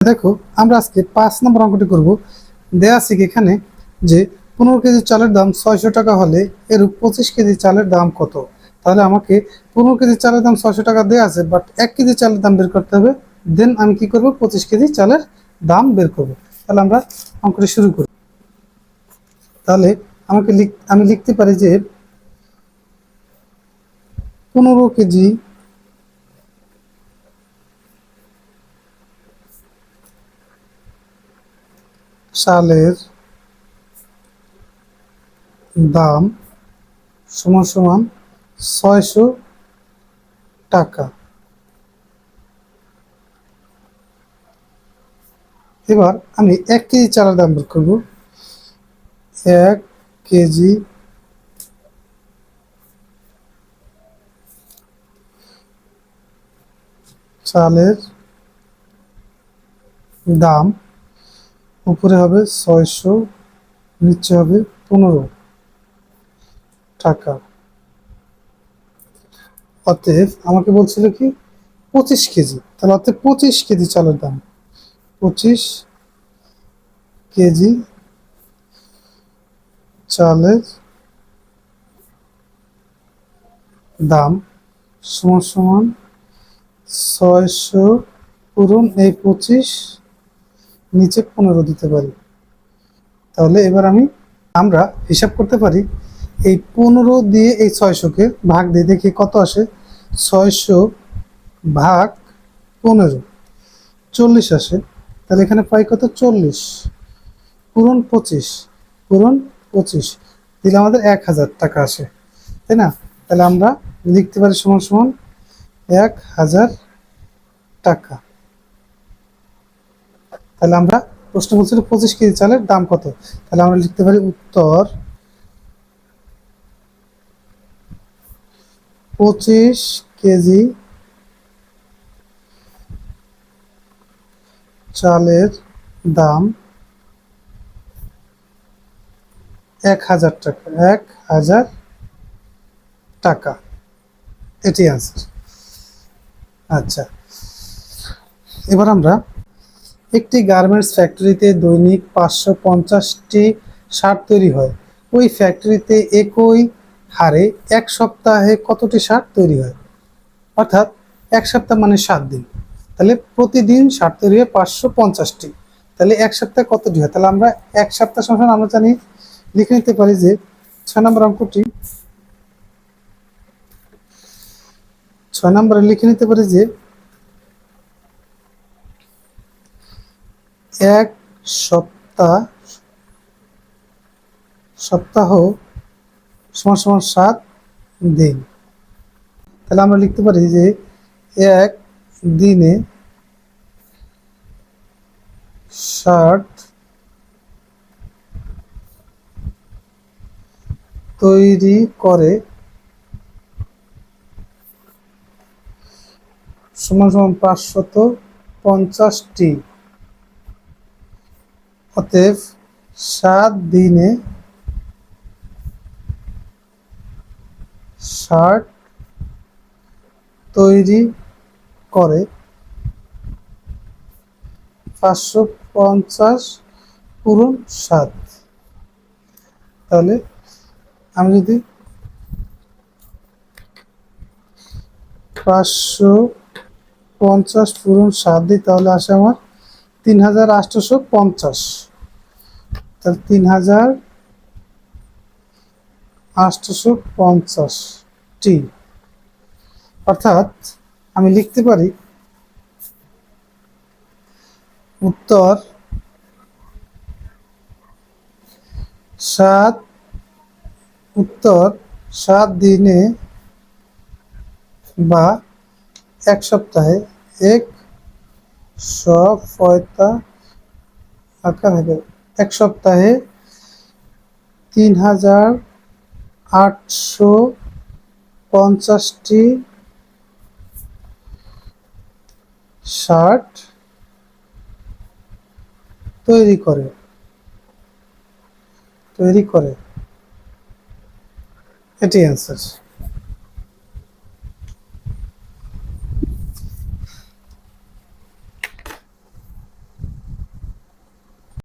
দেখো, আমরা আজকে পাঁচ নম্বর অঙ্কটি করব। দেয়া আছে এখানে যে পনেরো কেজি চালের দাম ছয়শো টাকা হলে এর পঁচিশ কেজি চালের দাম কত? তাহলে আমাকে পনেরো কেজি চালের দাম ছয়শো টাকা দেওয়া আছে বাট এক কেজি চালের দাম বের করতে হবে। দেন আমি কি করব? পঁচিশ কেজি চালের দাম বের করব। তাহলে আমরা অঙ্কটি শুরু করি। তাহলে আমাকে আমি লিখতে পারি যে পনেরো কেজি চালের দাম সমান সমান ছয়শো টাকা। এবার আমি এক কেজি চালের দাম বের করব। এক কেজি চালের দাম উপরে হবে ছয়শো, নিচে হবে পনেরো টাকা। অতএব আমাকে বলছিল কি, পঁচিশ কেজি। তাহলে অতএব পঁচিশ কেজি চালের দাম। পঁচিশ কেজি চালের দাম সমান সমান ছয়শো পূরণ এই পঁচিশ নিচে পনেরো দিতে পারি। তাহলে এবার আমি, আমরা হিসাব করতে পারি, এই পনেরো দিয়ে এই ছয়শোকে ভাগ দিয়ে দেখি কত আসে? ছয়শো ভাগ পনেরো, চল্লিশ আসে। তাহলে এখানে পাই কত? চল্লিশ, পূরণ পঁচিশ পূরণ পঁচিশ। দিলে আমাদের এক হাজার টাকা আসে, তাই না? তাহলে আমরা লিখতে পারি সমান সমান এক হাজার টাকা। তাহলে আমরা প্রশ্ন বলছিল পঁচিশ কেজি চালের দাম কত? তাহলে আমরা লিখতে পারি উত্তর পঁচিশ কেজি চালের দাম এক হাজার টাকা, এক হাজার টাকা। এটি আনসার আচ্ছা। এবার আমরা একটি গার্মেন্টস ফ্যাক্টরিতে দৈনিক পাঁচশো পঞ্চাশটি শার্ট তৈরি হয়। ওই ফ্যাক্টরিতে একই হারে এক সপ্তাহে কতটি শার্ট তৈরি হয়? অর্থাৎ এক সপ্তাহ মানে সাত দিন। তাহলে প্রতিদিন শার্ট তৈরি হয় পাঁচশো পঞ্চাশটি। তাহলে এক সপ্তাহে কতটি হয়? তাহলে আমরা এক সপ্তাহ সমান আমরা জানি, লিখে নিতে পারি যে ছয় নম্বর অঙ্কটি ছয় নম্বরে লিখে নিতে পারি যে এক সপ্তাহ সপ্তাহ সমান সমান সাত দিন। তাহলে আমরা লিখতে পারি যে এক দিনে ষাট তৈরি করে সমান সমান পাঁচশত পঞ্চাশটি। অতএব সাত দিনে শার্ট তৈরি করে পাঁচশো পঞ্চাশ পূরণ সাত। তাহলে আমি যদি পাঁচশো পঞ্চাশ পূরণ সাত দিই, তাহলে আসে আমার তিন হাজার আটশোশো পঞ্চাশ। তাহলে তিন হাজার আটশোশো পঞ্চাশ টি অর্থাৎ আমি লিখতে পারি, উত্তর সাত উত্তর সাত দিনে বা এক সপ্তাহে এক সফয়তা আকার হবে এক সপ্তাহে তিন হাজার আটশো পঞ্চাশটি শার্ট তৈরি করে। তৈরি করে। এটি অ্যান্সার